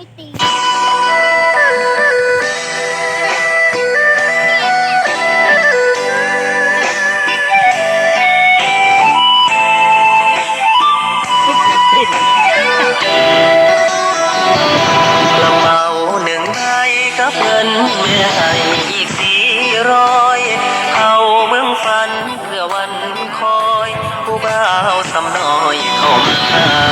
ไม่ตีกระเป๋าหนึ่งใบกับเงินแม่ให้อีกสี่ร้อยเอาเมืองฝันเพื่อวันคอย ผู้บ่าวสำน้อยเข้ามา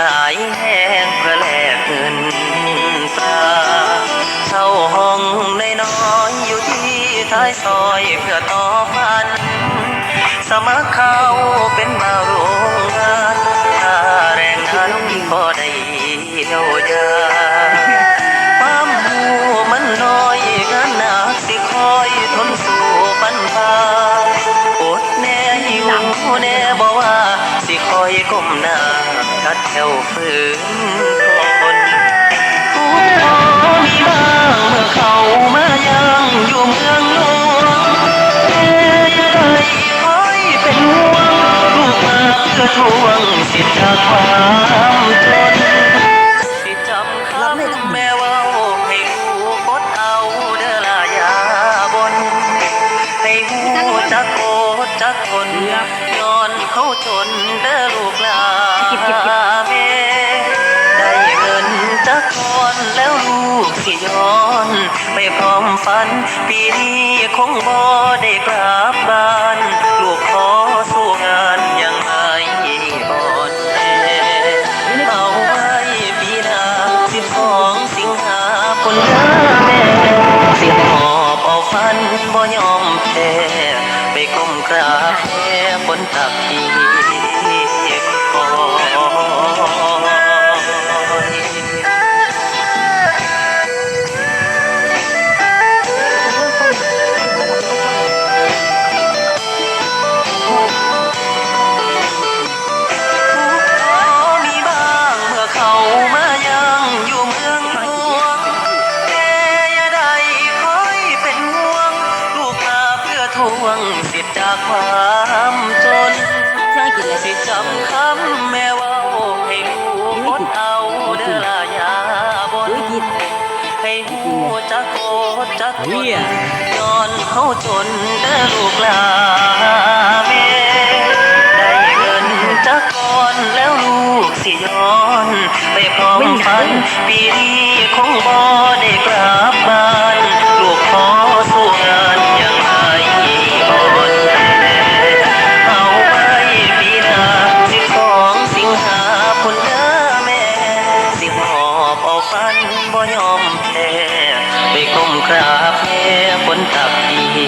ขายแห้งเพื่อแลกเงินตราเช่าห้องในน้อยอยู่ที่ท้ายซอยเพื่อต่อพัน สมัครเข้าเป็นบ่าวโรงงานค่าแรงนั้นพอได้เยียวยาความหูมันน้อยงานหนักสิคอยทนสู้ปัญหาอดแน่หิวแน่บอกว่าสิคอยก้มหน้า กัดแถวฝืนทนลูกพอมีบ้างเมื่อเขามายังอยู่เมืองหลวงแต่อย่าได้คอยเป็นห่วงลูกมาเพื่อทวงสิทธิ์ทากควา จักคนย้อนเขาจนเด้อลูกลาแม่ได้เงินจักก่อนแล้วลูกสิย้อน ไปพร้อมฝัน ปีนี้คงบ่ได้กลับบ้าน ลูกขอสู้งานยังไงบ่อนแน่เอาไว้ปีหน้าสิบสองสิงหาคนเด้อแม่สิหอบเอาฟันบ่ยอมแพ้ กราแห่บนตักทีำคำแม่เว่าให้ลูกอดเอาเด้อลายาบนให้หูจักโกดจักคนย้อนเขาจนเด้อลูกหลาแม่ได้เงินจักก่อนแล้วลูกสิย้อน ไปพร้อมฝันปีนี้ ฟันบ่ยอมแพ้ไปก้มกราบแม่คนตับดี